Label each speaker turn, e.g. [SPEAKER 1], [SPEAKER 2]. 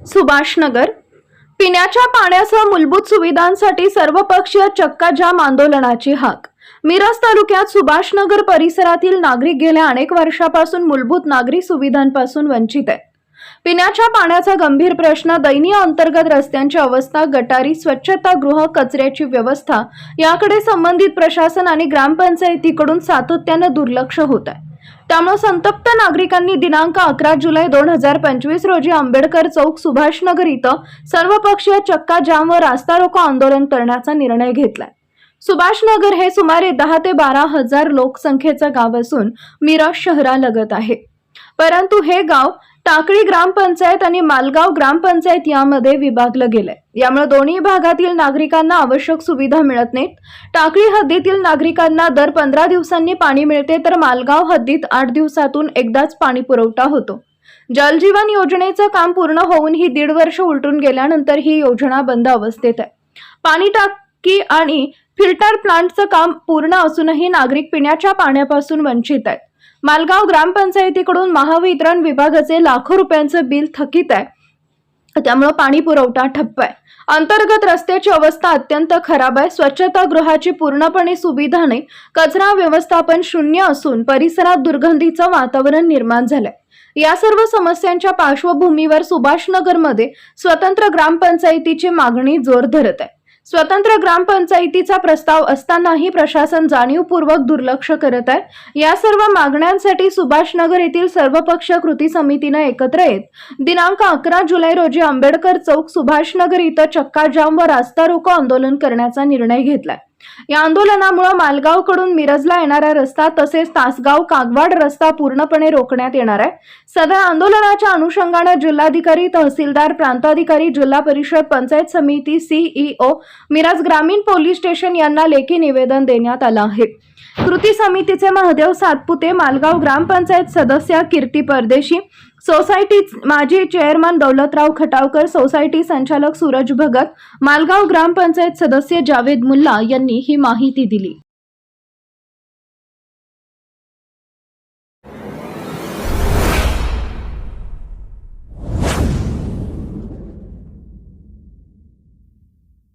[SPEAKER 1] सुभाषनगर. पिण्याच्या पाण्यासह मूलभूत सुविधांसाठी सर्वपक्षीय चक्काजाम आंदोलनाची हाक. मिरज तालुक्यात सुभाषनगर परिसरातील नागरिक गेल्या अनेक वर्षापासून मूलभूत नागरी सुविधांपासून वंचित आहेत. पिण्याच्या पाण्याचा गंभीर प्रश्न दैनीय अंतर्गत रस्त्यांची अवस्था गटारी स्वच्छतागृह कचऱ्याची व्यवस्था याकडे संबंधित प्रशासन आणि ग्रामपंचायतीकडून सातत्यानं दुर्लक्ष होत आहे. त्यामुळे संतप्त नागरिकांनी दिनांक अकरा जुलै दोन हजार पंचवीस रोजी आंबेडकर चौक सुभाषनगर इथं सर्वपक्षीय चक्का जाम व रास्ता रोको आंदोलन करण्याचा निर्णय घेतलाय. सुभाषनगर हे सुमारे दहा ते बारा हजार लोकसंख्येचं गाव असून मिरज शहरालगत आहे. परंतु हे गाव टाकळी ग्रामपंचायत आणि मालगाव ग्रामपंचायत यामध्ये विभागलं गेलंय. यामुळे दोन्ही भागातील नागरिकांना आवश्यक सुविधा मिळत नाहीत. टाकळी हद्दीतील नागरिकांना दर पंधरा दिवसांनी पाणी मिळते तर मालगाव हद्दीत आठ दिवसातून एकदाच पाणी पुरवठा होतो. जलजीवन योजनेचं काम पूर्ण होऊन ही दीड वर्ष उलटून गेल्यानंतर ही योजना बंद अवस्थेत आहे. पाणी टाकी आणि फिल्टर प्लांटचं काम पूर्ण असूनही नागरिक पिण्याच्या पाण्यापासून वंचित आहेत. मालगाव ग्रामपंचायतीकडून महावितरण विभागाचे लाखो रुपयांचं बिल थकीत आहे. त्यामुळे पाणी पुरवठा ठप्प आहे. अंतर्गत रस्त्याची अवस्था अत्यंत खराब आहे. स्वच्छतागृहाची पूर्णपणे सुविधा नाही. कचरा व्यवस्थापन शून्य असून परिसरात दुर्गंधीचं वातावरण निर्माण झालंय. या सर्व समस्यांच्या पार्श्वभूमीवर सुभाषनगरमध्ये स्वतंत्र ग्रामपंचायतीची मागणी जोर धरत आहे. स्वतंत्र ग्रामपंचायतीचा प्रस्ताव असतानाही प्रशासन जाणीवपूर्वक दुर्लक्ष करत आहे. या सर्व मागण्यांसाठी सुभाषनगर येथील सर्वपक्ष कृती समितीनं एकत्र येत दिनांक अकरा जुलै रोजी आंबेडकर चौक सुभाषनगर इथं चक्काजाम व रास्ता रोको आंदोलन करण्याचा निर्णय घेतलाय. या आंदोलनामुळे मालगावकडून मिरजला येणारा रस्ता तसेच तासगाव कागवाड रस्ता पूर्णपणे रोखण्यात येणार आहे. सध्या आंदोलनाच्या अनुषंगाने जिल्हाधिकारी तहसीलदार प्रांताधिकारी जिल्हा परिषद पंचायत समिती सीईओ मिरज ग्रामीण पोलीस स्टेशन यांना लेखी निवेदन देण्यात आलं आहे. कृती समितीचे महादेव सातपुते मालगाव ग्रामपंचायत सदस्य कीर्ती परदेशी सोसायटी माजी चेअरमन दौलतराव खटावकर सोसायटी संचालक सूरज भगत मालगाव ग्रामपंचायत सदस्य जावेद मुल्ला यांनी ही माहिती दिली.